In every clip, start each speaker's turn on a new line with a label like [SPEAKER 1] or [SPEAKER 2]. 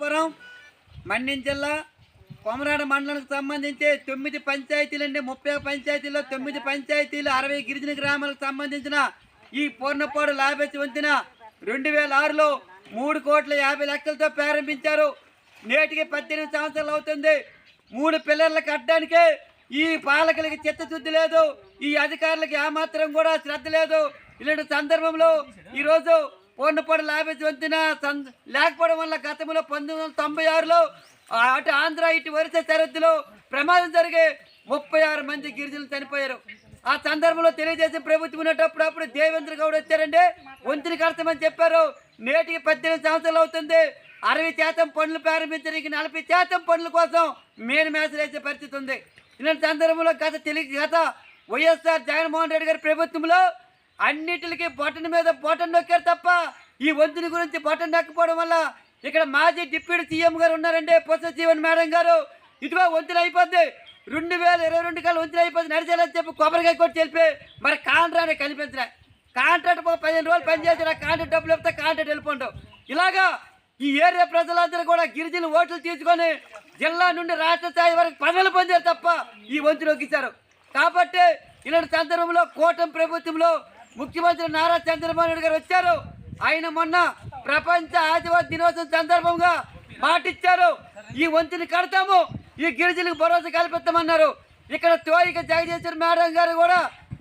[SPEAKER 1] అనంతపురం మన్యం జిల్లా కొమరాడ మండలానికి సంబంధించి తొమ్మిది పంచాయతీలు అండి ముప్పై పంచాయతీల్లో తొమ్మిది పంచాయతీలు అరవై గిరిజన గ్రామాలకు సంబంధించిన ఈ పూర్ణపాడు లాభేసి వంతిన రెండు వేల ఆరులో మూడు కోట్ల యాభై లక్షలతో ప్రారంభించారు. నేటికి పద్దెనిమిది సంవత్సరాలు అవుతుంది. మూడు పిల్లర్లు కట్టడానికే ఈ పాలకులకి చిత్తశుద్ధి లేదు. ఈ అధికారులకి ఏమాత్రం కూడా శ్రద్ధ లేదు. ఇలాంటి సందర్భంలో ఈరోజు పూర్ణపాడు లాభేసి వంతిన లేకపోవడం వల్ల గతంలో పంతొమ్మిది వందల తొంభై ఆరులో అటు ఆంధ్ర ఇటు వరుస సరిహద్దులో ప్రమాదం జరిగే ముప్పై ఆరు మంది గిరిజనులు చనిపోయారు. ఆ సందర్భంలో తెలియజేసి ప్రభుత్వం ఉన్నప్పుడు అప్పుడు దేవేంద్ర గౌడ్ వచ్చారండి. వంతుని కడతామని చెప్పారు. నేటికి పద్దెనిమిది సంవత్సరాలు అవుతుంది. అరవై శాతం పనులు ప్రారంభించడానికి నలభై శాతం పనుల కోసం మేను మేసలు వేసే పరిస్థితి ఉంది. ఇలాంటి సందర్భంలో గత తెలియ గత వైఎస్ఆర్ జగన్మోహన్ రెడ్డి గారి ప్రభుత్వంలో అన్నిటికి బటన్ మీద బటన్ నొక్కారు తప్ప ఈ వంతుని గురించి బటన్ నొక్కపోవడం వల్ల ఇక్కడ మాజీ డిప్యూటీ సీఎం గారు ఉన్నారండి పొస జీవన్ మేడం గారు. ఇదిగో వంతులు అయిపోద్ది. రెండు వేల ఇరవై రెండు కల్లా వంతులు అయిపోద్ది. నడిచేయాలని చెప్పి కొబ్బరికాయ కొట్టి చెప్పి మరి కాంట్రాక్ట్ కనిపించిన. కాంట్రాక్ట్ పదిహేను రోజులు పనిచేసిన కాంట్రాక్ట్ డబ్బులు ఇస్తే కాంట్రాక్ట్ వెళ్ళిపోండు. ఇలాగా ఈ ఏరియా ప్రజలందరూ కూడా గిరిజన ఓట్లు తీసుకొని జిల్లా నుండి రాష్ట్ర స్థాయి వరకు పదవులు పొందారు తప్ప ఈ వంతులోకి ఇచ్చారు కాబట్టి ఇలాంటి సందర్భంలో కూటమి ప్రభుత్వంలో ముఖ్యమంత్రి నారా చంద్రబాబు నాయుడు గారు వచ్చారు. ఆయన మొన్న ప్రపంచ ఆదివాసీ దినోత్సవం సందర్భంగా మాటిచ్చారు. ఈ వంతుని కడతాము. ఈ గిరిజనులకు భరోసా కల్పిస్తామన్నారు. ఇక్కడ తోయిక జగదీశ్వర మేడం గారు కూడా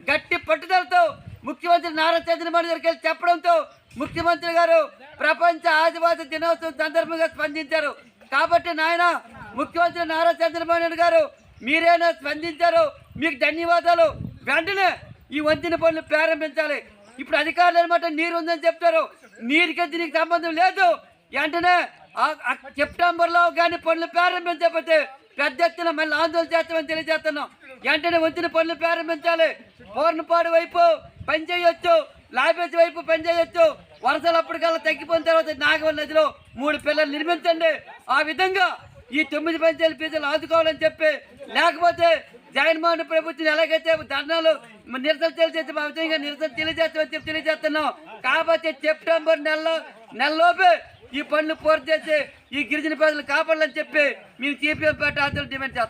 [SPEAKER 1] గట్టి పట్టుదలతో ముఖ్యమంత్రి నారా చంద్రబాబు గారికి వెళ్ళి చెప్పడంతో ముఖ్యమంత్రి గారు ప్రపంచ ఆదివాసీ దినోత్సవం సందర్భంగా స్పందించారు. కాబట్టి నాయన ముఖ్యమంత్రి నారా చంద్రబాబు నాయుడు గారు మీరైనా స్పందించారు? మీకు ధన్యవాదాలు. వెంటనే ఈ వంతెన పనులు ప్రారంభించాలి. ఇప్పుడు అధికారులు అనమాట నీరు ఉందని చెప్తారు. నీరుకి దీనికి సంబంధం లేదు. వెంటనే సెప్టెంబర్లో కానీ పనులు ప్రారంభించకపోతే పెద్ద ఎత్తున మళ్ళీ ఆందోళన చేస్తామని తెలియజేస్తున్నాం. వెంటనే వంతిన పనులు ప్రారంభించాలి. పూర్ణపాడు వైపు పని చేయొచ్చు. వైపు పని చేయొచ్చు. వరసలు అప్పటికల్లా తగ్గిపోయిన తర్వాత నాగవల్ నదిలో మూడు పిల్లలు నిర్మించండి. ఆ విధంగా ఈ తొమ్మిది పంచాయతీ ప్రజలు ఆదుకోవాలని చెప్పి లేకపోతే జగన్మోహన్ ప్రభుత్వం ఎలాగైతే ధర్నాలు నిరసన తెలియజేస్తే మా విధంగా నిరసన తెలియజేస్తామని చెప్పి తెలియజేస్తున్నాం. కాబట్టి సెప్టెంబర్ నెలలో నెలలోపే ఈ పనులు పూర్తి చేసి ఈ గిరిజన ప్రజలు కాపాడాలని చెప్పి మేము సిపిఎం పార్టీ ఆధ్వర్యంలో డిమాండ్ చేస్తాం